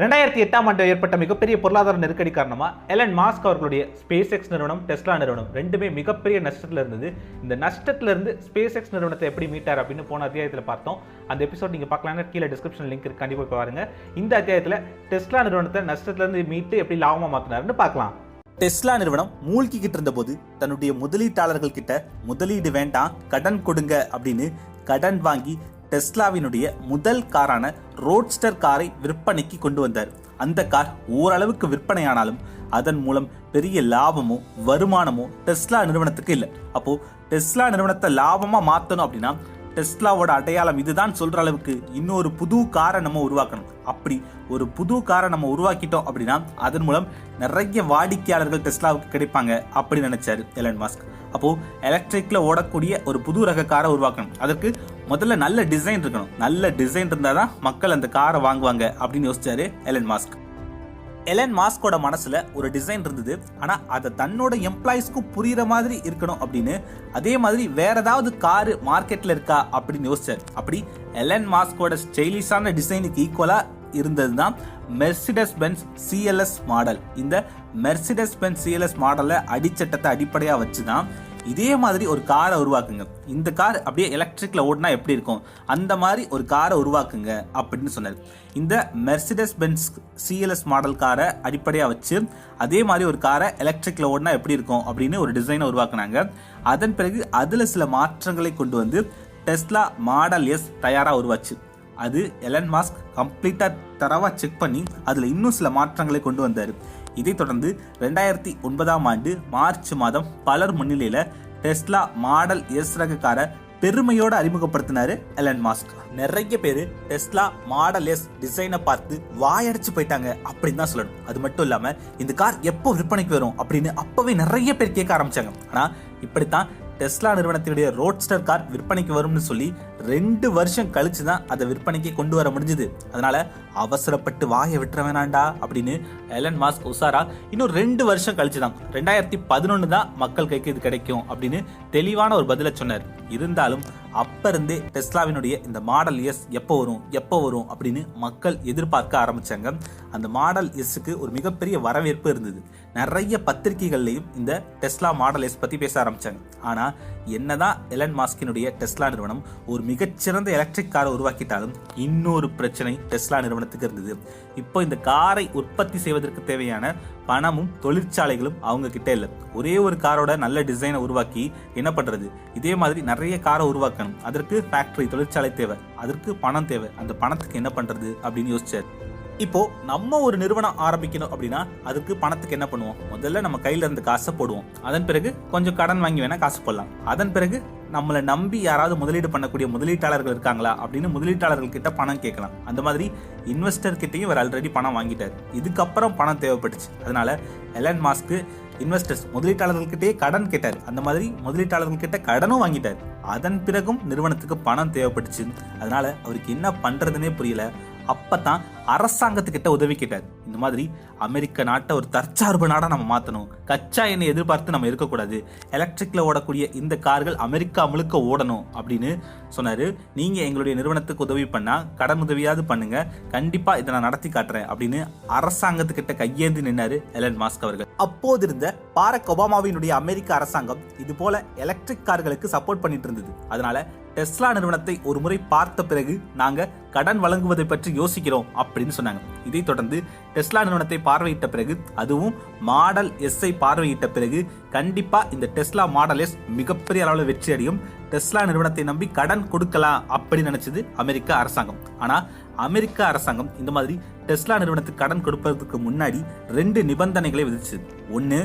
ரெண்டாயிரத்தி எட்டாம் ஆண்டு ஏற்பட்ட மிகப்பெரிய பொருளாதார நெருக்கடி காரணமாக எலன் மாஸ்க் அவர்களுடைய ஸ்பேஸ் எக்ஸ் நிறுவனம் டெஸ்லா நிறுவனம் ரெண்டுமே மிகப்பெரிய நஷ்டத்தில் இருந்தது. இந்த நஷ்டத்திலிருந்து ஸ்பேஸ் எக்ஸ் நிறுவனத்தை எப்படி மீட்டார் அப்படின்னு போன அத்தியாயத்தில் பார்த்தோம். அந்த எபிசோட் நீங்கள் பார்க்கலாம்னா கீழே டிஸ்கிரிப்ஷன் லிங்க் இருக்கு. கண்டிப்பாக பாருங்க. இந்த அத்தியாயத்தில் டெஸ்லா நிறுவனத்தை நஷ்டத்திலிருந்து மீட்டு எப்படி லாபமாக மாற்றினாருன்னு பார்க்கலாம். டெஸ்லா நிறுவனம் மூழ்கிக்கிட்டு இருந்தபோது தன்னுடைய முதலீட்டாளர்கள் கிட்ட முதலீடு வேண்டாம் கடன் கொடுங்க அப்படின்னு கடன் வாங்கி டெஸ்லாவினுடைய முதல் காரான ரோட்ஸ்டர் காரை விற்பனைக்கு கொண்டு வந்தார். அந்த கார் ஓரளவுக்கு விற்பனையானாலும் அதன் மூலம் பெரிய லாபமோ வருமானமோ டெஸ்லா நிறுவனத்துக்கு இல்லை. அப்போ டெஸ்லா நிறுவனத்தை லாபமா மாத்தணும் அப்படின்னா டெஸ்லாவோட அடையாளம் இதுதான் சொல்ற அளவுக்கு இன்னொரு புது காரை நம்ம உருவாக்கணும். அப்படி ஒரு புது காரை நம்ம உருவாக்கிட்டோம் அப்படின்னா அதன் மூலம் நிறைய வாடிக்கையாளர்கள் டெஸ்லாவுக்கு கிடைப்பாங்க அப்படி நினைச்சாரு எலன் மாஸ்க். அப்போ எலக்ட்ரிக்ல ஓடக்கூடிய ஒரு புது ரக காரை உருவாக்கணும். அதற்கு முதல்ல நல்ல டிசைன் இருக்கணும். நல்ல டிசைன் இருந்தால் தான் மக்கள் அந்த காரை வாங்குவாங்க அப்படின்னு யோசிச்சாரு எலன் மாஸ்க் எலன் மாஸ்கோட மனசில் ஒரு டிசைன் இருந்தது. ஆனால் அதை தன்னோட எம்ப்ளாயிஸ்க்கும் புரியுற மாதிரி இருக்கணும் அப்படின்னு அதே மாதிரி வேற ஏதாவது காரு மார்க்கெட்டில் இருக்கா அப்படின்னு யோசிச்சார். அப்படி எலன் மாஸ்கோட ஸ்டைலிஷான டிசைனுக்கு ஈக்குவலாக இருந்தது தான் மெர்சிடஸ் பென்ஸ் சிஎல்எஸ் மாடல் இந்த மெர்சிடஸ் பென்ஸ் சிஎல்எஸ் மாடலை அடிச்சட்டத்தை அடிப்படையாக வச்சு தான் இதே மாதிரி ஒரு காரை உருவாக்குங்க. இந்த கார் அப்படியே எலக்ட்ரிக்கில் ஓடினா எப்படி இருக்கும்? அந்த மாதிரி ஒரு காரை உருவாக்குங்க அப்படின்னு சொன்னார். இந்த மெர்சிடஸ் பென்ஸ் சிஎல்எஸ் மாடல் காரை அடிப்படையாக வச்சு அதே மாதிரி ஒரு காரை எலக்ட்ரிக்கில் ஓடினா எப்படி இருக்கும் அப்படின்னு ஒரு டிசைனை உருவாக்குனாங்க. அதன் பிறகு அதில் சில மாற்றங்களை கொண்டு வந்து டெஸ்லா மாடல் எஸ் தயாராக உருவாச்சு. அது எலன் மாஸ்க் கம்ப்ளீட்டாக தரவாக செக் பண்ணி அதில் இன்னும் சில மாற்றங்களை கொண்டு வந்தார். இதைத் தொடர்ந்து ரெண்டாயிரத்தி ஒன்பதாம் ஆண்டு மார்ச் மாதம் பலர் முன்னிலையில் டெஸ்லா மாடல் எஸ் ரகக்கார பெருமையோடு பெருமையோட அறிமுகப்படுத்தினாரு எலன் மாஸ்க். நிறைய பேர் டெஸ்லா மாடல் எஸ் டிசைனை பார்த்து வாயடிச்சு போயிட்டாங்க அப்படின்னு தான் சொல்லணும். அது மட்டும் இல்லாமல் இந்த கார் எப்போ விற்பனைக்கு வரும் அப்படின்னு அப்போவே நிறைய பேர் கேட்க ஆரம்பிச்சாங்க. ஆனால் இப்படித்தான் டெஸ்லா நிறுவனத்தினுடைய ரோட்ஸ்டர் கார் விற்பனைக்கு வரும்னு சொல்லி ரெண்டு வருஷம் கழிச்சு தான் அதை விற்பனைக்கு கொண்டு வர முடிஞ்சுது. அதனால அவசரப்பட்டு வாயை விட்டுற வேணாண்டா அப்படின்னு எலன் மாஸ்க் உசாரா இன்னும் ரெண்டு வருஷம் கழிச்சு தான் ரெண்டாயிரத்தி பதினொன்று தான் மக்கள் கைக்கு இது கிடைக்கும் அப்படின்னு தெளிவான ஒரு பதிலை சொன்னார். இருந்தாலும் அப்போ இருந்தே டெஸ்லாவினுடைய இந்த மாடல் எஸ் எப்போ வரும் எப்போ வரும் அப்படின்னு மக்கள் எதிர்பார்க்க ஆரம்பிச்சாங்க. அந்த மாடல் எஸ்ஸுக்கு ஒரு மிகப்பெரிய வரவேற்பு இருந்தது. நிறைய பத்திரிகைகள்லையும் இந்த டெஸ்லா மாடல் எஸ் பற்றி பேச ஆரம்பிச்சாங்க. ஆனால் என்னதான் எலன் மாஸ்கினுடைய டெஸ்லா நிறுவனம் ஒரு மிகச்சிறந்த எலக்ட்ரிக் காரை உருவாக்கிட்டாலும் இன்னொரு பிரச்சனை டெஸ்லா நிறுவனத்துக்கு இருந்தது. இப்போ இந்த காரை உற்பத்தி செய்வதற்கு தேவையான பணமும் தொழிற்சாலைகளும் அவங்க கிட்ட இல்லை. ஒரே ஒரு காரோட நல்ல டிசைனை உருவாக்கி என்ன பண்றது? இதே மாதிரி நிறைய காரை உருவாக்கணும். அதற்கு ஃபேக்டரி தொழிற்சாலை தேவை. அதற்கு பணம் தேவை. அந்த பணத்துக்கு என்ன பண்றது? அப்படின்னு யோசிச்சார். இப்போ நம்ம ஒரு நிறுவனம் ஆரம்பிக்கணும் அப்படின்னா அதுக்கு பணத்துக்கு என்ன பண்ணுவோம்? முதல்ல நம்ம கையில இருந்து காசை போடுவோம். அதன் பிறகு கொஞ்சம் கடன் வாங்கி வேணா காசு போடலாம். அதன் பிறகு நம்மளை நம்பி யாராவது முதலீடு பண்ணக்கூடிய முதலீட்டாளர்கள் இருக்காங்களா அப்படின்னு முதலீட்டாளர்கள் கிட்ட பணம் கேட்கலாம். அந்த மாதிரி இன்வெஸ்டர் கிட்டையும் இவர் ஆல்ரெடி பணம் வாங்கிட்டார். இதுக்கப்புறம் பணம் தேவைப்பட்டுச்சு. அதனால எலன் மாஸ்க்கு இன்வெஸ்டர்ஸ் முதலீட்டாளர்கள்கிட்டயே கடன் கேட்டார். அந்த மாதிரி முதலீட்டாளர்கள்கிட்ட கடனும் வாங்கிட்டார். அதன் பிறகும் நிறுவனத்துக்கு பணம் தேவைப்பட்டுச்சு அதனால அவருக்கு என்ன பண்றதுன்னே புரியல. அப்போ தான் அரசாங்கத்துக்கிட்ட உதவி கேட்டார். இந்த மாதிரி அமெரிக்க நாட்டை ஒரு தற்சார்பு நாடாக நம்ம மாற்றணும் கச்சா எண்ணெய் எதிர்பார்த்து நம்ம இருக்கக்கூடாது. எலக்ட்ரிக்கில் ஓடக்கூடிய இந்த கார்கள் அமெரிக்கா முழுக்க ஓடணும் அப்படின்னு சொன்னார். நீங்கள் எங்களுடைய நிறுவனத்துக்கு உதவி பண்ணால் கடன் உதவியாவது பண்ணுங்கள் கண்டிப்பாக இதை நான் நடத்தி காட்டுறேன் அப்படின்னு அரசாங்கத்துக்கிட்ட கையேந்தி நின்னாரு எலன் மாஸ்க் அவர்கள். அப்போது இருந்த பாரக் ஒபாமாவினுடைய அமெரிக்க அரசாங்கம் இது போல எலக்ட்ரிக் கார்களுக்கு சப்போர்ட் பண்ணிட்டு இருந்தது. அதனால டெஸ்லா நிறுவனத்தை ஒரு முறை பார்த்த பிறகு நாங்கள் கடன் வழங்குவதை பற்றி யோசிக்கிறோம் அப்படின்னு சொன்னாங்க. இதைத் தொடர்ந்து டெஸ்லா நிறுவனத்தை பார்வையிட்ட பிறகு அதுவும் மாடல் எஸ்ஐ பார்வையிட்ட பிறகு கண்டிப்பாக இந்த டெஸ்லா மாடல் எஸ் மிகப்பெரிய அளவில் வெற்றி அடையும். டெஸ்லா நிறுவனத்தை நம்பி கடன் கொடுக்கலாம் அப்படின்னு நினச்சது அமெரிக்க அரசாங்கம். ஆனால் அமெரிக்க அரசாங்கம் இந்த மாதிரி டெஸ்லா நிறுவனத்துக்கு கடன் கொடுப்பதற்கு முன்னாடி ரெண்டு நிபந்தனைகளை விதிச்சது. ஒன்று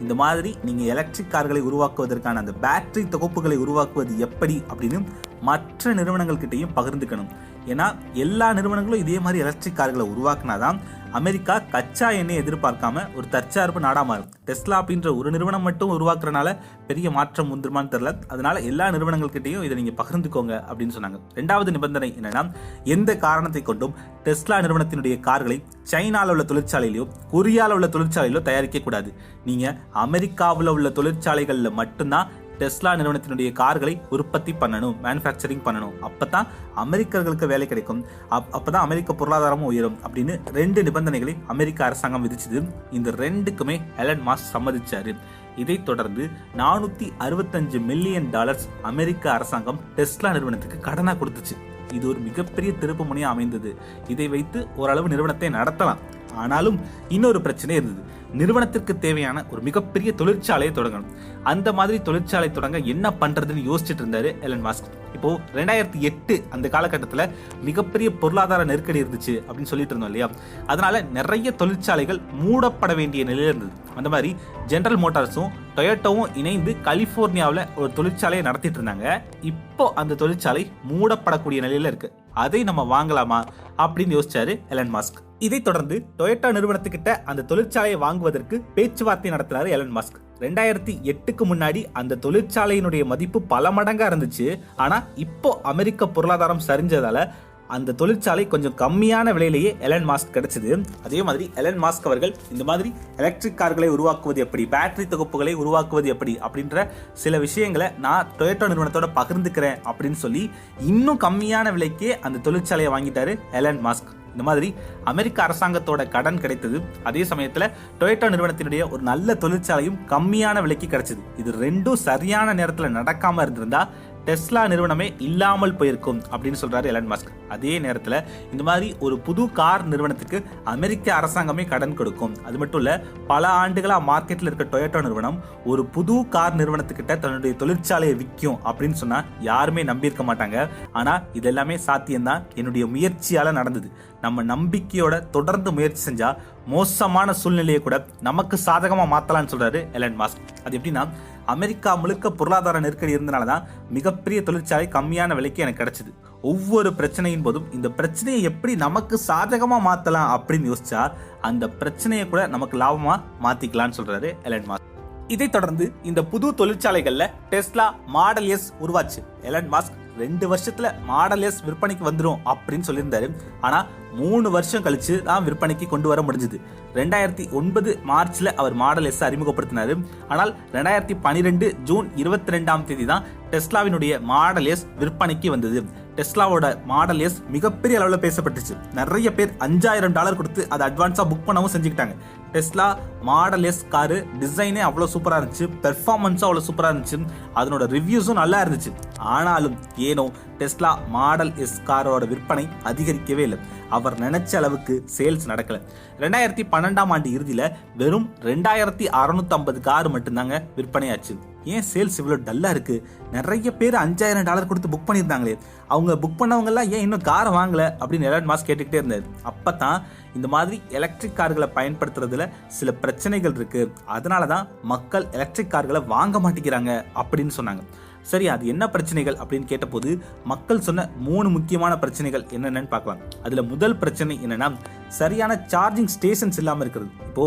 இந்த மாதிரி நீங்கள் எலக்ட்ரிக் கார்களை உருவாக்குவதற்கான அந்த பேட்டரி தொகுப்புகளை உருவாக்குவது எப்படி அப்படின்னு மற்ற நிறுவனங்கள்கிட்டையும் பகிர்ந்துக்கணும். ஏன்னா எல்லா நிறுவனங்களும் இதே மாதிரி எலக்ட்ரிக் கார்களை உருவாக்குனாதான் அமெரிக்கா கச்சா எண்ணெய் எதிர்பார்க்காம ஒரு தற்சார்பு நாடா மாறும். டெஸ்லா அப்படின்ற ஒரு நிறுவனம் மட்டும் உருவாக்குறனால பெரிய மாற்றம் வந்துருமான்னு தெரியல. அதனால எல்லா நிறுவனங்கள்கிட்டையும் இதை நீங்க பகிர்ந்துக்கோங்க அப்படின்னு சொன்னாங்க. ரெண்டாவது நிபந்தனை என்னன்னா எந்த காரணத்தை கொண்டும் டெஸ்லா நிறுவனத்தினுடைய கார்களை சைனாவில் உள்ள தொழிற்சாலையிலோ கொரியாவில் உள்ள தொழிற்சாலையிலோ தயாரிக்க கூடாது. நீங்க அமெரிக்காவில் உள்ள தொழிற்சாலைகளில் மட்டும்தான் டெஸ்லா நிறுவனத்தினுடைய கார்களை உற்பத்தி பண்ணணும் மேனுஃபேக்சரிங் பண்ணணும். அப்பதான் அமெரிக்கர்களுக்கு வேலை கிடைக்கும். அப் அப்பதான் அமெரிக்க பொருளாதாரமும் உயரும் அப்படின்னு ரெண்டு நிபந்தனைகளை அமெரிக்க அரசாங்கம் விதிச்சது. இந்த ரெண்டுக்குமே எலன் மாஸ் சம்மதிச்சாரு. இதைத் தொடர்ந்து நானூத்தி அறுபத்தஞ்சு மில்லியன் டாலர்ஸ் அமெரிக்க அரசாங்கம் டெஸ்லா நிறுவனத்துக்கு கடனா கொடுத்துச்சு. இது ஒரு மிகப்பெரிய திருப்பு முனையா அமைந்தது. இதை வைத்து ஓரளவு நிறுவனத்தை நடத்தலாம். ஆனாலும் இன்னொரு பிரச்சனை இருந்தது. நிறுவனத்திற்கு தேவையான ஒரு மிகப்பெரிய தொழிற்சாலையை தொடங்கணும். அந்த மாதிரி தொழிற்சாலை தொடங்க என்ன பண்றதுன்னு யோசிச்சுட்டு இருந்தாரு எலன் மாஸ்க். இப்போ ரெண்டாயிரத்தி எட்டு அந்த காலகட்டத்தில் மிகப்பெரிய பொருளாதார நெருக்கடி இருந்துச்சு அப்படின்னு சொல்லிட்டு இருந்தோம் இல்லையா? அதனால நிறைய தொழிற்சாலைகள் மூடப்பட வேண்டிய நிலையில இருந்தது. அந்த மாதிரி ஜென்ரல் மோட்டார்ஸும் டொயோட்டோவும் இணைந்து கலிஃபோர்னியாவில் ஒரு தொழிற்சாலையை நடத்திட்டு இருந்தாங்க. இப்போ அந்த தொழிற்சாலை மூடப்படக்கூடிய நிலையில இருக்கு. அதை நம்ம வாங்கலாமா அப்படின்னு யோசிச்சாரு எலன் மாஸ்க் இதைத் தொடர்ந்து டொயோட்டா நிறுவனத்துக்கிட்ட அந்த தொழிற்சாலையை வாங்குவதற்கு பேச்சுவார்த்தை நடத்தினார் எலன் மாஸ்க் ரெண்டாயிரத்தி எட்டுக்கு முன்னாடி அந்த தொழிற்சாலையினுடைய மதிப்பு பல மடங்கா இருந்துச்சு. ஆனா இப்போ அமெரிக்க பொருளாதாரம் சரிஞ்சதால அந்த தொழிற்சாலை கொஞ்சம் கம்மியான விலையிலேயே எலன் மாஸ்க் கிடைச்சது. அதே மாதிரி எலன் மாஸ்க் அவர்கள் இந்த மாதிரி எலக்ட்ரிக் கார்களை உருவாக்குவது எப்படி பேட்டரி தொகுப்புகளை உருவாக்குவது எப்படி அப்படின்ற சில விஷயங்களை நான் டொயோட்டோ நிறுவனத்தோட பகிர்ந்துக்கிறேன் அப்படின்னு சொல்லி இன்னும் கம்மியான விலைக்கே அந்த தொழிற்சாலையை வாங்கிட்டாரு எலன் மாஸ்க் இந்த மாதிரி அமெரிக்க அரசாங்கத்தோட கடன் கிடைத்தது. அதே சமயத்தில் டொயேட்டோ நிறுவனத்தினுடைய ஒரு நல்ல தொழிற்சாலையும் கம்மியான விலைக்கு கிடைச்சது. இது ரெண்டும் சரியான நேரத்தில் நடக்காமல் இருந்திருந்தா டெஸ்லா நிறுவனமே இல்லாமல் போயிருக்கும் அப்படின்னு சொல்கிறார் எலன் மாஸ்க். அதே நேரத்தில் இந்த மாதிரி ஒரு புது கார் நிறுவனத்துக்கு அமெரிக்க அரசாங்கமே கடன் கொடுக்கும். அது மட்டும் இல்லை பல ஆண்டுகளாக மார்க்கெட்டில் இருக்க டொயோட்டோ நிறுவனம் ஒரு புது கார் நிறுவனத்துக்கிட்ட தன்னுடைய தொழிற்சாலையை விற்கும் அப்படின்னு சொன்னால் யாருமே நம்பியிருக்க மாட்டாங்க. ஆனால் இது எல்லாமே சாத்தியம்தான். என்னுடைய முயற்சியால் நடந்தது. நம்ம நம்பிக்கையோட தொடர்ந்து முயற்சி செஞ்சால் மோசமான சூழ்நிலையை கூட நமக்கு சாதகமாக மாற்றலாம்னு சொல்கிறாரு எலன் மாஸ்க். அது எப்படின்னா அமெரிக்கா முழுக்க பொருளாதார நெருக்கடி இருந்தனால தான் மிகப்பெரிய தொழிற்சாலை கம்மியான விலைக்கு எனக்கு கிடைச்சிது. ஒவ்வொரு பிரச்சனையின் போதும் இந்த பிரச்சனையை எப்படி நமக்கு சாதகமாக மாற்றலாம் அப்படின்னு யோசிச்சா அந்த பிரச்சனையை கூட நமக்கு லாபமாக மாற்றிக்கலான்னு சொல்கிறாரு எலன் மாஸ்க். இதைத் தொடர்ந்து இந்த புது தொழிற்சாலைகளில் டெஸ்லா மாடல் எஸ் உருவாச்சு. எலன் மாஸ்க் ரெண்டு வருஷத்தில் மாடல் எஸ் விற்பனைக்கு வந்துடும் அப்படின்னு சொல்லியிருந்தாரு. ஆனால் மூணு வருஷம் கழித்து தான் விற்பனைக்கு கொண்டு வர முடிஞ்சது. ரெண்டாயிரத்தி ஒன்பது மார்ச்சில் அவர் மாடல் எஸ் அறிமுகப்படுத்தினார். ஆனால் ரெண்டாயிரத்தி பன்னிரெண்டு ஜூன் இருபத்தி ரெண்டாம் தேதி தான் டெஸ்லாவினுடைய மாடல் எஸ் விற்பனைக்கு வந்தது. டெஸ்லாவோட மாடல் எஸ் மிகப்பெரிய அளவில் பேசப்பட்டுச்சு. நிறைய பேர் அஞ்சாயிரம் டாலர் கொடுத்து அதை அட்வான்ஸாக புக் பண்ணவும் செஞ்சுக்கிட்டாங்க. டெஸ்லா மாடல் எஸ் காரு டிசைனே அவ்வளோ சூப்பராக இருந்துச்சு. பெர்ஃபார்மன்ஸும் அவ்வளோ சூப்பராக இருந்துச்சு. அதனோட ரிவ்யூஸும் நல்லா இருந்துச்சு. ஆனாலும் ஏனோ டெஸ்லா மாடல் எஸ் காரோட விற்பனை அதிகரிக்கவே இல்லை. அவர் நினைச்ச அளவுக்கு சேல்ஸ் நடக்கல. ரெண்டாயிரத்தி பன்னெண்டாம் ஆண்டு இறுதியில் வெறும் ரெண்டாயிரத்தி அறுநூத்தி ஐம்பது கார் மட்டும்தாங்க விற்பனையாச்சு. ஏன் சேல்ஸ் இவ்வளோ டல்லாக இருக்குது நிறைய பேர் அஞ்சாயிரம் டாலர் கொடுத்து புக் பண்ணியிருந்தாங்களே. அவங்க புக் பண்ணவங்கெல்லாம் ஏன் இன்னும் காரை வாங்கலை? அப்படின்னு எலான் மாஸ் கேட்டுக்கிட்டே இருந்தார். அப்பதான் இந்த மாதிரி எலக்ட்ரிக் கார்களை பயன்படுத்துறதுல சில பிரச்சனைகள் இருக்குது அதனால தான் மக்கள் எலக்ட்ரிக் கார்களை வாங்க மாட்டேங்கிறாங்க அப்படின்னு சொன்னாங்க. சரி அது என்ன பிரச்சனைகள் அப்படின்னு கேட்டபோது மக்கள் சொன்ன மூணு முக்கியமான பிரச்சனைகள் என்னென்னு பார்க்கலாம். அதில் முதல் பிரச்சனை என்னென்னா சரியான சார்ஜிங் ஸ்டேஷன்ஸ் இல்லாமல் இருக்கிறது. இப்போ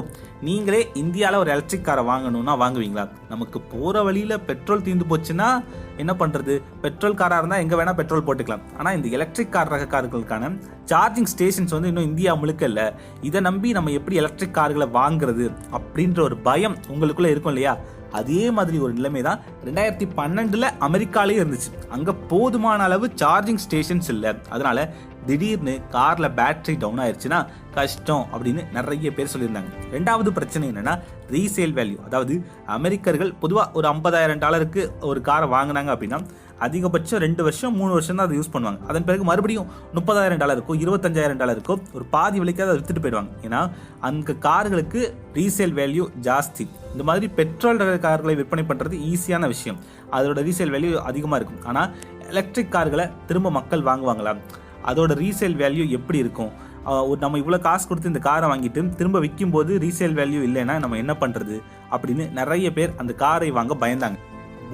நீங்களே இந்தியாவில் ஒரு எலக்ட்ரிக் காரை வாங்கணும்னா வாங்குவீங்களா? நமக்கு போகிற வழியில் பெட்ரோல் தீர்ந்து போச்சுன்னா என்ன பண்ணுறது பெட்ரோல் காராக இருந்தால் எங்கே வேணால் பெட்ரோல் போட்டுக்கலாம். ஆனால் இந்த எலக்ட்ரிக் கார் ரக கார்களுக்கான சார்ஜிங் ஸ்டேஷன்ஸ் வந்து இன்னும் இந்தியா முழுக்க இல்லை. இதை நம்பி நம்ம எப்படி எலக்ட்ரிக் கார்களை வாங்குறது அப்படின்ற ஒரு பயம் உங்களுக்குள்ளே இருக்கும் இல்லையா? அதே மாதிரி ஒரு நிலைமை தான் ரெண்டாயிரத்தி பன்னெண்டில் அமெரிக்காலேயே இருந்துச்சு. அங்கே போதுமான அளவு சார்ஜிங் ஸ்டேஷன்ஸ் இல்லை. அதனால திடீர்னு காரில் பேட்டரி டவுன் ஆயிடுச்சுன்னா கஷ்டம் அப்படின்னு நிறைய பேர் சொல்லியிருந்தாங்க. ரெண்டாவது பிரச்சனை என்னென்னா ரீசேல் வேல்யூ அதாவது அமெரிக்கர்கள் பொதுவாக ஒரு ஐம்பதாயிரம் டாலருக்கு ஒரு காரை வாங்கினாங்க அப்படின்னா அதிகபட்சம் ரெண்டு வருஷம் மூணு வருஷம் தான் அதை யூஸ் பண்ணுவாங்க. அதன் பிறகு மறுபடியும் முப்பதாயிரம் டாலருக்கோ இருபத்தஞ்சாயிரம் டாலருக்கோ ஒரு பாதி விலைக்கு அதை வித்துட்டு போயிடுவாங்க. ஏன்னா அந்த கார்களுக்கு ரீசேல் வேல்யூ ஜாஸ்தி. இந்த மாதிரி பெட்ரோல் கார்களை விற்பனை பண்ணுறது ஈஸியான விஷயம். அதோட ரீசேல் வேல்யூ அதிகமாக இருக்கும். ஆனால் எலக்ட்ரிக் கார்களை திரும்ப மக்கள் வாங்குவாங்களா? அதோட ரீசேல் வேல்யூ எப்படி இருக்கும்? ஒரு நம்ம இவ்வளோ காசு கொடுத்து இந்த காரை வாங்கிட்டு திரும்ப விற்கும் போது ரீசேல் வேல்யூ இல்லைன்னா நம்ம என்ன பண்ணுறது அப்படின்னு நிறைய பேர் அந்த காரை வாங்க பயந்தாங்க.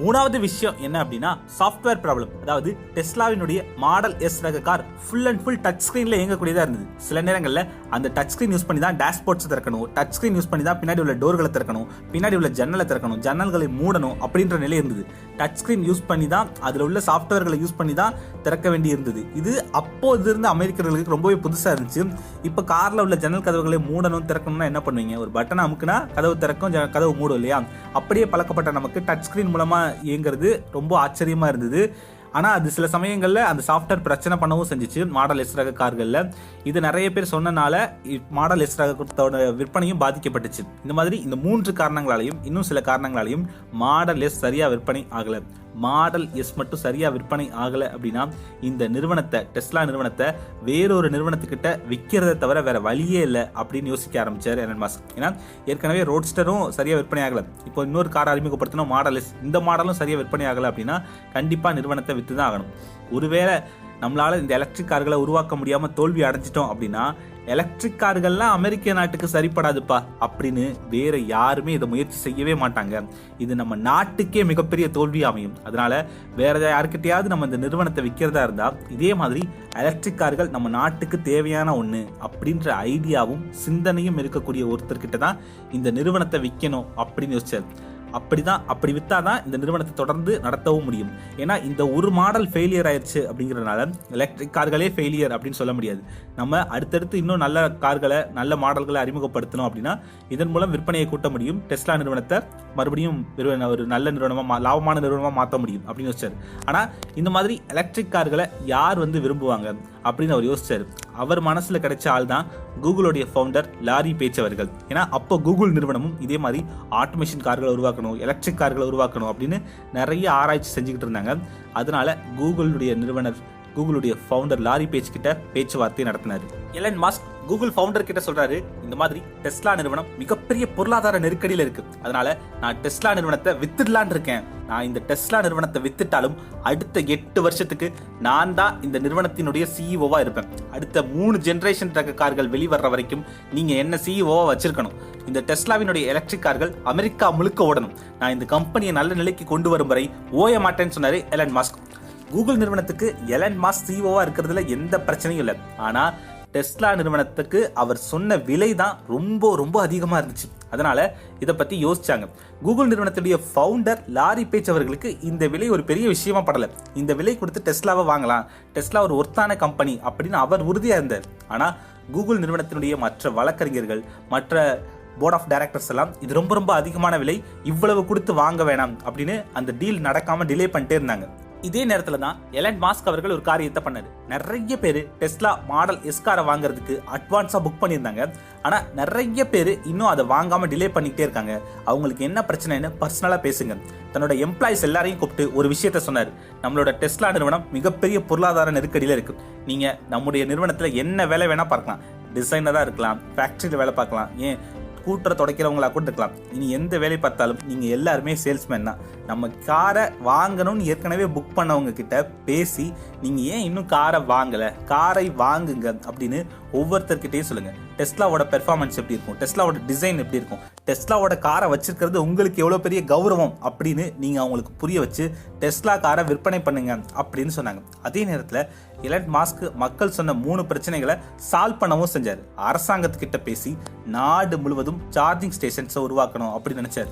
மூணாவது விஷயம் என்ன அப்படின்னா சாஃப்ட்வேர் ப்ராப்ளம் அதாவது டெஸ்லாவினுடைய மாடல் எஸ் ரக car full and full touch ஸ்கிரீன்ல இயங்கக்கூடியதா இருந்தது. சில நேரங்களில் அந்த டச் ஸ்கிரீன் யூஸ் பண்ணி தான் டேஷ்போர்ட்ஸ் திறக்கணும். டச் ஸ்கிரீன் யூஸ் பண்ணி தான் பின்னாடி உள்ள டோர்களை திறக்கணும். பின்னாடி உள்ள ஜன்னலை திறக்கணும். ஜன்னல்களை மூடணும் அப்படின்ற நிலை இருந்தது. டச் ஸ்கிரீன் யூஸ் பண்ணி தான் அதில் உள்ள சாஃப்ட்வேர்களை யூஸ் பண்ணி தான் திறக்க வேண்டி இருந்தது. இது அப்போது இருந்த அமெரிக்கர்களுக்கு ரொம்பவே புதுசாக இருந்துச்சு. இப்போ காரில் உள்ள ஜன்னல் கதவுகளை மூடணும் திறக்கணும்னா என்ன பண்ணுவீங்க? ஒரு பட்டன் அமுக்குனா கதவு திறக்கும் ஜ- கதவு மூடும் இல்லையா? அப்படியே பழக்கப்பட்ட நமக்கு டச் ஸ்கிரீன் மூலமாக இயங்குறது ரொம்ப ஆச்சரியமாக இருந்தது. ஆனால் அது சில சமயங்களில் அந்த சாஃப்ட்வேர் பிரச்சனை பண்ணவும் செஞ்சுச்சு மாடல் எஸ் ரக கார்களில். இது நிறைய பேர் சொன்னனால இ- மாடல் எஸ் ரகத்தோட விற்பனையும் பாதிக்கப்பட்டுச்சு. இந்த மாதிரி இந்த மூன்று காரணங்களாலையும் இன்னும் சில காரணங்களாலையும் மாடல் எஸ் சரியாக விற்பனை ஆகலை. மாடல் எஸ் மட்டும் சரியாக விற்பனை ஆகலை அப்படின்னா இந்த நிறுவனத்தை டெஸ்லா நிறுவனத்தை வேறொரு நிறுவனத்துக்கிட்ட விற்கிறத தவிர வேற வழியே இல்லை அப்படின்னு யோசிக்க ஆரம்பிச்சார் எலன் மாஸ்க் ஏன்னா ஏற்கனவே ரோட்ஸ்டரும் சரியாக விற்பனை ஆகலை. இப்போ இன்னொரு கார் அறிமுகப்படுத்தணும் மாடல் எஸ் இந்த மாடலும் சரியாக விற்பனை ஆகலை அப்படின்னா கண்டிப்பாக நிறுவனத்தை விற்று தான் ஆகணும். ஒருவேளை நம்மளால் இந்த எலக்ட்ரிக் கார்களை உருவாக்க முடியாமல் தோல்வி அடைஞ்சிட்டோம் அப்படின்னா எலக்ட்ரிக் கார்கள்லாம் அமெரிக்க நாட்டுக்கு சரிப்படாதுப்பா. அப்படின்னு வேற யாருமே இதை முயற்சி செய்யவே மாட்டாங்க. இது நம்ம நாட்டுக்கே மிகப்பெரிய தோல்வி அமையும். அதனால வேற யாருக்கிட்டையாவது நம்ம இந்த நிறுவனத்தை விற்கிறதா இருந்தா இதே மாதிரி எலக்ட்ரிக் கார்கள் நம்ம நாட்டுக்கு தேவையான ஒண்ணு அப்படின்ற ஐடியாவும் சிந்தனையும் இருக்கக்கூடிய ஒருத்தர்கிட்ட தான் இந்த நிறுவனத்தை விற்கணும் அப்படின்னு யோசிச்சார். அப்படிதான் அப்படி விற்றா தான் இந்த நிறுவனத்தை தொடர்ந்து நடத்தவும் முடியும். ஏன்னா இந்த ஒரு மாடல் ஃபெயிலியர் ஆயிடுச்சு அப்படிங்கிறதுனால எலக்ட்ரிக் கார்களே ஃபெயிலியர் அப்படின்னு சொல்ல முடியாது. நம்ம அடுத்தடுத்து இன்னும் நல்ல கார்களை நல்ல மாடல்களை அறிமுகப்படுத்தணும் அப்படின்னா இதன் மூலம் விற்பனையை கூட்ட முடியும். டெஸ்லா நிறுவனத்தை மறுபடியும் ஒரு- நல்ல நிறுவனமாக லாபமான நிறுவனமாக மாற்ற முடியும் அப்படின்னு யோசிச்சார். ஆனால் இந்த மாதிரி எலக்ட்ரிக் கார்களை யார் வந்து விரும்புவாங்க அப்படின்னு அவர் யோசிச்சார். அவர் மனசில் கிடைச்ச ஆள் தான் கூகுளுடைய ஃபவுண்டர் லாரி பேச்சவர்கள் ஏன்னா அப்போ கூகுள் நிறுவனமும் இதே மாதிரி ஆட்டோமேஷன் கார்களை உருவாக்கணும் எலக்ட்ரிக் கார்களை உருவாக்கணும் அப்படின்னு நிறைய ஆராய்ச்சி செஞ்சுக்கிட்டு இருந்தாங்க. அதனால கூகுளுடைய நிறுவனர் கூகுளுடைய ஃபவுண்டர் லாரி பேஜ் கிட்ட பேச்சுவார்த்தை நடத்தினார். எலன் மஸ்க் கூகுள் ஃபவுண்டர் கிட்ட சொல்றாரு இந்த மாதிரி டெஸ்லா நிறுவனம் மிகப்பெரிய பொருளாதார நெருக்கடியில இருக்கு. அதனால நான் டெஸ்லா நிறுவனத்தை வித்துடலான் இருக்கேன். நான் இந்த டெஸ்லா நிறுவனத்தை வித்துட்டாலும் அடுத்த எட்டு வருஷத்துக்கு நான் தான் இந்த நிறுவனத்தினுடைய சிஇஓவா இருப்பேன். அடுத்த மூணு ஜென்ரேஷன் ரக கார்கள் வெளிவர்ற வரைக்கும் நீங்க என்ன சிஇஓவா வச்சிருக்கணும். இந்த டெஸ்லாவினுடைய எலக்ட்ரிக் கார்கள் அமெரிக்கா முழுக்க ஓடணும். நான் இந்த கம்பெனியை நல்ல நிலைக்கு கொண்டு வரும் வரை ஓய மாட்டேன்னு சொன்னாரு எலன் மாஸ்க் கூகுள் நிறுவனத்துக்கு எலன் மாஸ்க் சிஓவா இருக்கிறதுல எந்த பிரச்சனையும் இல்லை. ஆனா டெஸ்லா நிறுவனத்துக்கு அவர் சொன்ன விலை தான் ரொம்ப ரொம்ப அதிகமாக இருந்துச்சு. அதனால இதை பத்தி யோசிச்சாங்க. கூகுள் நிறுவனத்துடைய ஃபவுண்டர் லாரி பேச் அவர்களுக்கு இந்த விலை ஒரு பெரிய விஷயமா படல. இந்த விலை கொடுத்து டெஸ்லாவை வாங்கலாம். டெஸ்லா ஒரு ஒர்த்தான கம்பெனி அப்படின்னு அவர் உறுதியா இருந்தார். ஆனா கூகுள் நிறுவனத்தினுடைய மற்ற வழக்கறிஞர்கள் மற்ற போர்ட் ஆஃப் டைரக்டர்ஸ் எல்லாம் இது ரொம்ப ரொம்ப அதிகமான விலை. இவ்வளவு கொடுத்து வாங்க வேணாம். அப்படின்னு அந்த டீல் நடக்காம டிலே பண்ணிட்டே இருந்தாங்க. இதே நேரத்துல தான் எலன் மாஸ்க் அவர்கள் ஒரு காரியத்தை பண்ணாரு. நிறைய பேர் டெஸ்லா மாடல் எஸ் காரை வாங்குறதுக்கு அட்வான்ஸா புக் பண்ணியிருந்தாங்க. ஆனா நிறைய பேர் இன்னும் அதை வாங்காம டிலே பண்ணிக்கிட்டே இருக்காங்க. அவங்களுக்கு என்ன பிரச்சனைன்னு பர்சனலா பேசுங்க. தன்னோட எம்ப்ளாயிஸ் எல்லாரையும் கூப்பிட்டு ஒரு விஷயத்த சொன்னார். நம்மளோட டெஸ்லா நிறுவனம் மிகப்பெரிய பொருளாதார நெருக்கடியில இருக்கு. நீங்க நம்முடைய நிறுவனத்துல என்ன வேலை வேணா பார்க்கலாம். டிசைனராக இருக்கலாம் ஃபேக்ட்ரியில் வேலை பார்க்கலாம். ஏன்? கூட்டுற துடைக்கிறவங்களா கூட இருக்கலாம். இனி எந்த வேலை பார்த்தாலும் நீங்கள் எல்லாருமே சேல்ஸ்மேன் தான். நம்ம காரை வாங்கணும்னு ஏற்கனவே புக் பண்ணவங்க கிட்ட பேசி நீங்கள் ஏன் இன்னும் காரை வாங்கலை? காரை வாங்குங்க அப்படின்னு ஒவ்வொருத்தர்கிட்டயும் சொல்லுங்கள் டெஸ்லாவோட பெர்ஃபார்மன்ஸ் எப்படி இருக்கும்? டெஸ்லாவோட டிசைன் எப்படி இருக்கும்? டெஸ்லாவோட காரை வச்சிருக்கிறது உங்களுக்கு எவ்வளோ பெரிய கௌரவம் அப்படின்னு நீங்கள் அவங்களுக்கு புரிய வச்சு டெஸ்லா காரை விற்பனை பண்ணுங்க அப்படின்னு சொன்னாங்க. அதே நேரத்தில் எலன் மாஸ்க் மக்கள் சொன்ன மூணு பிரச்சனைகளை சால்வ் பண்ணவும் செஞ்சார். அரசாங்கத்துக்கிட்ட பேசி நாடு முழுவதும் சார்ஜிங் ஸ்டேஷன்ஸை உருவாக்கணும் அப்படின்னு நினச்சார்.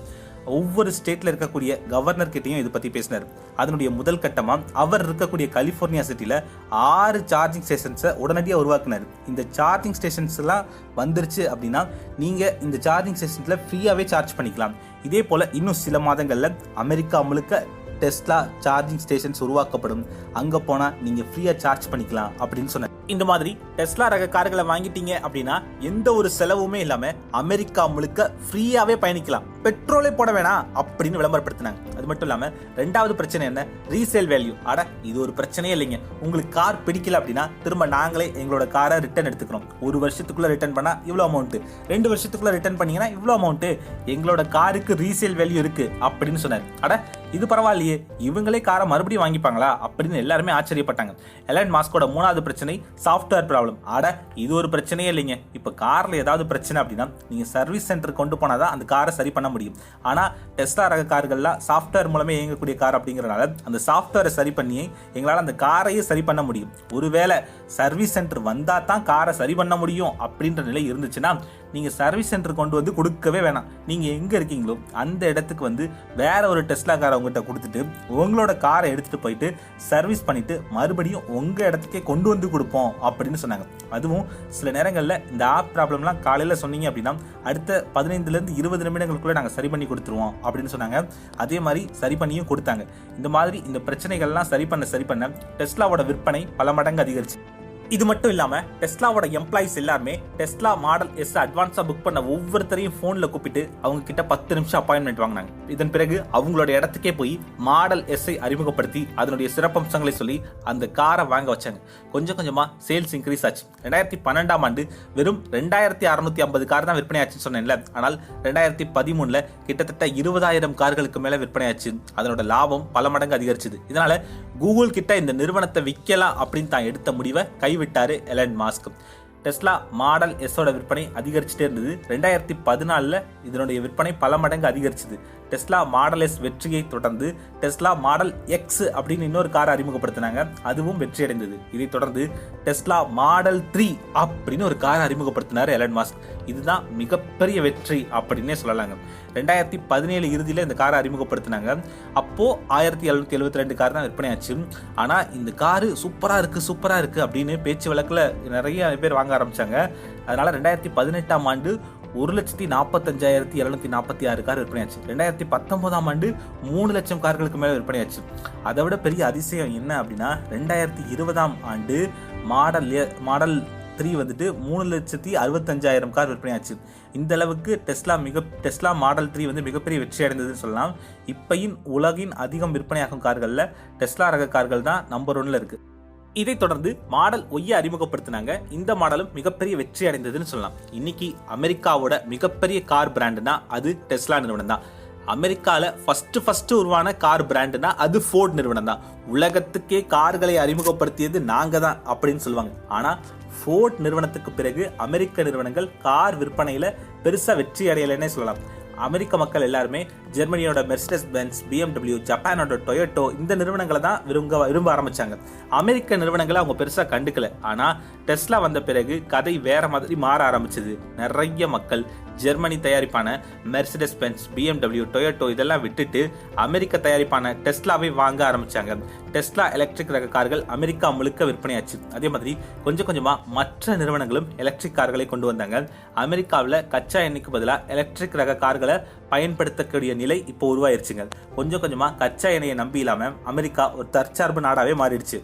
ஒவ்வொரு ஸ்டேட்டில் இருக்கக்கூடிய கவர்னர் கிட்டையும் இதை பற்றி பேசினார். அதனுடைய முதல் கட்டமாக அவர் இருக்கக்கூடிய கலிஃபோர்னியா சிட்டியில் ஆறு சார்ஜிங் ஸ்டேஷன்ஸை உடனடியாக உருவாக்கினார். இந்த சார்ஜிங் ஸ்டேஷன்ஸ்லாம் வந்துருச்சு அப்படின்னா நீங்கள் இந்த சார்ஜிங் ஸ்டேஷன்ஸில் ஃப்ரீயாகவே சார்ஜ் பண்ணிக்கலாம். இதே போல் இன்னும் சில மாதங்களில் அமெரிக்கா முழுக்க டெஸ்லா சார்ஜிங் ஸ்டேஷன்ஸ் உருவாக்கப்படும். அங்க போனா நீங்க ஃப்ரீயா சார்ஜ் பண்ணிக்கலாம் அப்படின்னு சொன்னாங்க இந்த மாதிரி டெஸ்லா ரக கார்களை வாங்கிட்டீங்க அப்படின்னா எந்த ஒரு செலவுமே இல்லாம அமெரிக்கா முழுக்க ஃப்ரீயாவே பயணிக்கலாம். பெட்ரோலே போட வேணாம் அப்படின்னு விளம்பரப்படுத்தினாங்க. அது மட்டும் இல்லாம ரெண்டாவது பிரச்சனை என்ன? ரீசேல் வேல்யூ அட இது ஒரு பிரச்சனையே இல்லைங்க. உங்களுக்கு கார் பிடிக்கல அப்படின்னா திரும்ப நாங்களே எங்களோட காரை ரிட்டர்ன் எடுத்துக்கிறோம். ஒரு வருஷத்துக்குள்ள ரிட்டர்ன் பண்ணா இவ்வளோ அமௌண்ட் ரெண்டு வருஷத்துக்குள்ள ரிட்டர்ன் பண்ணீங்கன்னா இவ்வளோ அமௌண்ட் எங்களோட காருக்கு ரீசேல் வேல்யூ இருக்கு அப்படின்னு சொன்னார். அட இது பரவாயில்லையே இவங்களே காரை மறுபடியும் வாங்கிப்பாங்களா? அப்படின்னு எல்லாருமே ஆச்சரியப்பட்டாங்க. எலன் மாஸ்கோட மூணாவது பிரச்சனை சாஃப்ட்வேர் ப்ராப்ளம் ஆட இது ஒரு பிரச்சனையே இல்லைங்க. இப்போ காரில் ஏதாவது பிரச்சனை அப்படின்னா நீங்கள் சர்வீஸ் சென்டர் கொண்டு போனால் தான் அந்த காரை சரி பண்ண முடியும். ஆனால் டெஸ்லா ரக கார்கள்லாம் சாஃப்ட்வேர் மூலமே இயங்கக்கூடிய கார் அப்படிங்கிறனால அந்த சாஃப்ட்வேரை சரி பண்ணி எங்களால் அந்த காரையே சரி பண்ண முடியும். ஒருவேளை சர்வீஸ் சென்டர் வந்தால் தான் காரை சரி பண்ண முடியும் அப்படின்ற நிலை இருந்துச்சுன்னா நீங்கள் சர்வீஸ் சென்டர் கொண்டு வந்து கொடுக்கவே வேணாம். நீங்கள் எங்கே இருக்கீங்களோ அந்த இடத்துக்கு வந்து வேற ஒரு டெஸ்லா காரை உங்ககிட்ட கொடுத்துட்டு உங்களோட காரை எடுத்துகிட்டு போயிட்டு சர்வீஸ் பண்ணிவிட்டு மறுபடியும் உங்கள் இடத்துக்கே கொண்டு வந்து கொடுப்போம் அப்படின்னு சொன்னாங்க. அதுவும் சில நேரங்களில் இந்த ஆப் ப்ராப்ளம்லாம் காலையில் சொன்னீங்க அப்படின்னா அடுத்த பதினைந்துலேருந்து இருபது நிமிடங்களுக்குள்ளே நாங்கள் சரி பண்ணி கொடுத்துருவோம் அப்படின்னு சொன்னாங்க. அதே மாதிரி சரி பண்ணியும் கொடுத்தாங்க. இந்த மாதிரி இந்த பிரச்சனைகள்லாம் சரி பண்ண சரி பண்ண டெஸ்லாவோட விற்பனை பல மடங்கு அதிகரிச்சு. இது மட்டும் இல்லாம டெஸ்லாவோட எம்ப்ளாயிஸ் எல்லாருமே டெஸ்லா மாடல் எஸ் அட்வான்ஸா புக் பண்ண ஒவ்வொருத்தரையும் போன்ல கூப்பிட்டு அவங்க கிட்ட பத்து நிமிஷம் அப்பாயின்மெண்ட் வாங்கினாங்க. இதன் பிறகு அவங்களோட இடத்துக்கே போய் மாடல் எஸ்ஐ அறிமுகப்படுத்தி அதனுடைய சிறப்பம்சங்களை சொல்லி அந்த காரை வாங்க வச்சாங்க. கொஞ்சம் கொஞ்சமா சேல்ஸ் இன்க்ரீஸ் ஆச்சு. ரெண்டாயிரத்தி பன்னெண்டாம் ஆண்டு வெறும் ரெண்டாயிரத்தி அறுநூத்தி ஐம்பது கார் தான் விற்பனை ஆச்சுன்னு சொன்னேன்ல. ஆனால் ரெண்டாயிரத்தி பதிமூணுல கிட்டத்தட்ட இருபதாயிரம் கார்களுக்கு மேல விற்பனை ஆச்சு. அதனோட லாபம் பல மடங்கு அதிகரிச்சது. இதனால கூகுள் கிட்ட இந்த நிறுவனத்தை விற்கலாம் அப்படின்னு தான் எடுத்த முடிவை கைவிட்டாரு எலன் மாஸ்க். டெஸ்லா மாடல் எஸ்ஸோட விற்பனை அதிகரிச்சுட்டே இருந்தது. ரெண்டாயிரத்தி பதினாலில் இதனுடைய விற்பனை பல மடங்கு அதிகரிச்சது. டெஸ்லா மாடல் எஸ் வெற்றியை தொடர்ந்து டெஸ்லா மாடல் எக்ஸ் அப்படின்னு இன்னொரு காரை அறிமுகப்படுத்தினாங்க. அதுவும் வெற்றி அடைந்தது. இதைத் தொடர்ந்து டெஸ்லா மாடல் த்ரீ அப்படின்னு ஒரு காரை அறிமுகப்படுத்தினார் எலன் மாஸ்க் இதுதான் மிகப்பெரிய வெற்றி அப்படின்னே சொல்லலாங்க. ரெண்டாயிரத்தி பதினேழு இறுதியில் இந்த காரை அறிமுகப்படுத்தினாங்க. அப்போது ஆயிரத்தி எழுநூத்தி எழுபத்தி ரெண்டு கார் தான் விற்பனை ஆச்சு. ஆனால் இந்த காரு சூப்பராக இருக்குது சூப்பராக இருக்குது அப்படின்னு பேச்சு வழக்கில் நிறைய பேர் வாங்க ஆரம்பித்தாங்க அதனால் ரெண்டாயிரத்தி பதினெட்டாம் ஆண்டு ஒரு லட்சத்தி நாற்பத்தஞ்சாயிரத்தி எழுநூத்தி நாற்பத்தி ஆறு கார் விற்பனையாச்சு. ரெண்டாயிரத்தி பத்தொன்பதாம் ஆண்டு மூணு லட்சம் கார்களுக்கு மேலே விற்பனையாச்சு. அதை விட பெரிய அதிசயம் என்ன அப்படின்னா ரெண்டாயிரத்தி இருபதாம் ஆண்டு மாடல் மாடல் த்ரீ வந்துட்டு மூணு லட்சத்தி அறுபத்தஞ்சாயிரம் கார் விற்பனையாச்சு. இந்த அளவுக்கு டெஸ்லா மிக டெஸ்லா மாடல் த்ரீ வந்து மிகப்பெரிய வெற்றி அடைந்ததுன்னு சொல்லலாம். இப்பையும் உலகின் அதிகம் விற்பனையாகும் கார்களில் டெஸ்லா ரக கார்கள் தான் நம்பர் ஒன்ல இருக்கு. இதைத் தொடர்ந்து மாடல் ஒய்யை அறிமுகப்படுத்தினாங்க. இந்த மாடலும் மிகப்பெரிய வெற்றி அடைந்ததுன்னு சொல்லலாம். இன்னைக்கு அமெரிக்காவோட மிகப்பெரிய கார் பிராண்டுனா அது டெஸ்லா நிறுவனம் தான். அமெரிக்காவில் ஃபஸ்ட்டு ஃபஸ்ட்டு உருவான கார் பிராண்டுனா அது ஃபோர்ட் நிறுவனம் தான். உலகத்துக்கே கார்களை அறிமுகப்படுத்தியது நாங்கள் தான் அப்படின்னு சொல்லுவாங்க. ஆனால் ஃபோர்ட் நிறுவனத்துக்கு பிறகு அமெரிக்க நிறுவனங்கள் கார் விற்பனையில் பெருசாக வெற்றி அடையலைன்னே சொல்லலாம். அமெரிக்க மக்கள் எல்லாருமே ஜெர்மனியோட மெர்சிடஸ் பென்ஸ் பிஎம்டபிள்யூ ஜப்பானோட டொயோட்டோ இந்த நிறுவனங்களை தான் விரும்ப விரும்ப ஆரம்பிச்சாங்க. அமெரிக்க நிறுவனங்களை அவங்க பெருசாக கண்டுக்கல. ஆனால் டெஸ்லா வந்த பிறகு கதை வேற மாதிரி மாற ஆரம்பிச்சது. நிறைய மக்கள் ஜெர்மனி தயாரிப்பான மெர்சிடஸ் பென்ஸ் பிஎம்டபிள்யூ டொயோட்டோ இதெல்லாம் விட்டுட்டு அமெரிக்க தயாரிப்பான டெஸ்லாவை வாங்க ஆரம்பிச்சாங்க. டெஸ்லா எலக்ட்ரிக் ரக கார்கள் அமெரிக்கா முழுக்க விற்பனையாச்சு. அதே மாதிரி கொஞ்சம் கொஞ்சமாக மற்ற நிறுவனங்களும் எலக்ட்ரிக் கார்களை கொண்டு வந்தாங்க. அமெரிக்காவில் கச்சா எண்ணெய்க்கு பதிலாக எலக்ட்ரிக் ரக கார்களை பயன்படுத்தக்கூடிய நிலை இப்போ உருவாயிருச்சுங்க. கொஞ்சம் கொஞ்சமாக கச்சா எண்ணெயை நம்பி இல்லாமல் அமெரிக்கா ஒரு தற்சார்பு நாடாகவே மாறிடுச்சு.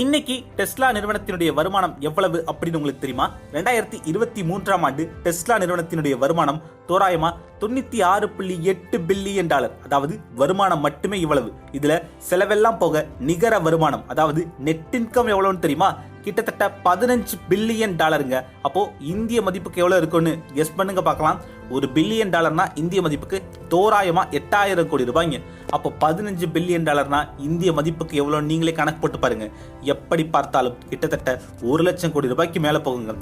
இன்னைக்கு டெஸ்லா நிறுவனத்தினுடைய வருமானம் எவ்வளவு அப்படின்னு உங்களுக்கு தெரியுமா? ரெண்டாயிரத்தி இருபத்தி மூன்றாம் ஆண்டு டெஸ்லா நிறுவனத்தினுடைய வருமானம் தோராயமா தொண்ணூத்தி ஆறு புள்ளி எட்டு பில்லியன் டாலர். அதாவது வருமானம் மட்டுமே இவ்வளவு. இதுல செலவெல்லாம் போக நிகர வருமானம் அதாவது நெட் இன்கம் எவ்வளவுன்னு தெரியுமா? கிட்டத்தட்ட பதினஞ்சு பில்லியன் டாலருங்க. அப்போ இந்திய மதிப்புக்கு எவ்வளவு இருக்குன்னு கெஸ் பண்ணுங்க பார்க்கலாம். ஒரு பில்லியன் டாலர்னா இந்திய மதிப்புக்கு தோராயமா எட்டாயிரம் கோடி ரூபாய்ங்க. அப்போ பதினஞ்சு பில்லியன் டாலர்னா இந்திய மதிப்புக்கு எவ்வளோ நீங்களே கணக்கு போட்டு பாருங்க. எப்படி பார்த்தாலும் கிட்டத்தட்ட ஒரு லட்சம் கோடி ரூபாய்க்கு மேலே போகுங்க.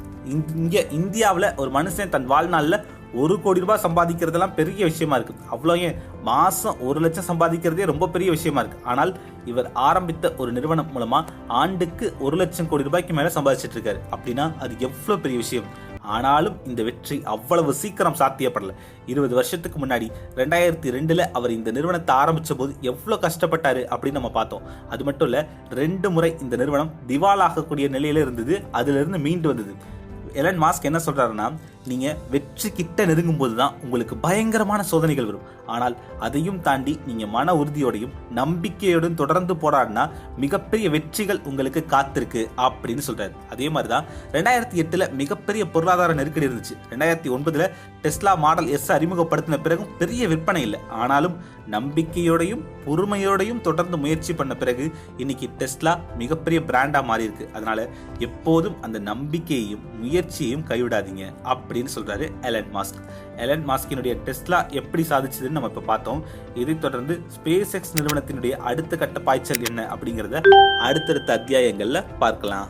இங்கே இந்தியாவில் ஒரு மனுஷன் தன் வாழ்நாளில் ஒரு கோடி ரூபாய் சம்பாதிக்கிறதெல்லாம் பெரிய விஷயமா இருக்கு. அவ்வளோ ஏன் மாசம் ஒரு லட்சம் சம்பாதிக்கிறதே ரொம்ப பெரிய விஷயமா இருக்கு. ஆனால் இவர் ஆரம்பித்த ஒரு நிறுவனம் மூலமா ஆண்டுக்கு ஒரு லட்சம் கோடி ரூபாய்க்கு மேல சம்பாதிச்சிட்டு இருக்காரு அப்படின்னா அது எவ்வளவு பெரிய விஷயம்? ஆனாலும் இந்த வெற்றி அவ்வளவு சீக்கிரம் சாத்தியப்படல. இருபது வருஷத்துக்கு முன்னாடி ரெண்டாயிரத்தி ரெண்டுல அவர் இந்த நிறுவனத்தை ஆரம்பிச்ச போது எவ்வளவு கஷ்டப்பட்டாரு அப்படின்னு நம்ம பார்த்தோம். அது மட்டும் இல்ல ரெண்டு முறை இந்த நிறுவனம் திவாலாகக்கூடிய நிலையில இருந்தது. அதுல இருந்து மீண்டு வந்தது. எலன் மாஸ்க் என்ன சொல்றாருன்னா நீங்க வெற்றி கிட்ட நெருங்கும் போது தான் உங்களுக்கு பயங்கரமான சோதனைகள் வரும். ஆனால் அதையும் தாண்டி நீங்க மன உறுதியோடையும் நம்பிக்கையோடும் தொடர்ந்து போராடினா மிகப்பெரிய வெற்றிகள் உங்களுக்கு காத்திருக்கு அப்படின்னு சொல்றாரு. அதே மாதிரி தான் ரெண்டாயிரத்தி எட்டுல மிகப்பெரிய பொருளாதார நெருக்கடி இருந்துச்சு. ரெண்டாயிரத்தி ஒன்பதுல டெஸ்லா மாடல் எஸ் அறிமுகப்படுத்தின பிறகும் பெரிய விற்பனை இல்லை. ஆனாலும் நம்பிக்கையோடையும் பொறுமையோடையும் தொடர்ந்து முயற்சி பண்ண பிறகு இன்னைக்கு டெஸ்லா மிகப்பெரிய பிராண்டா மாறி இருக்கு அதனால எப்போதும் அந்த நம்பிக்கையையும் முயற்சியையும் கைவிடாதீங்க அப்படின்னு சொல்கிறாரு எலன் மாஸ்க் எலன் மாஸ்கினுடைய டெஸ்லா எப்படி சாதிச்சதுன்னு நம்ம இப்போ பார்த்தோம். இதைத் தொடர்ந்து ஸ்பேஸ் எக்ஸ் நிறுவனத்தினுடைய அடுத்த கட்ட பாய்ச்சல் என்ன அப்படிங்கிறத அடுத்தடுத்த அத்தியாயங்களில் பார்க்கலாம்.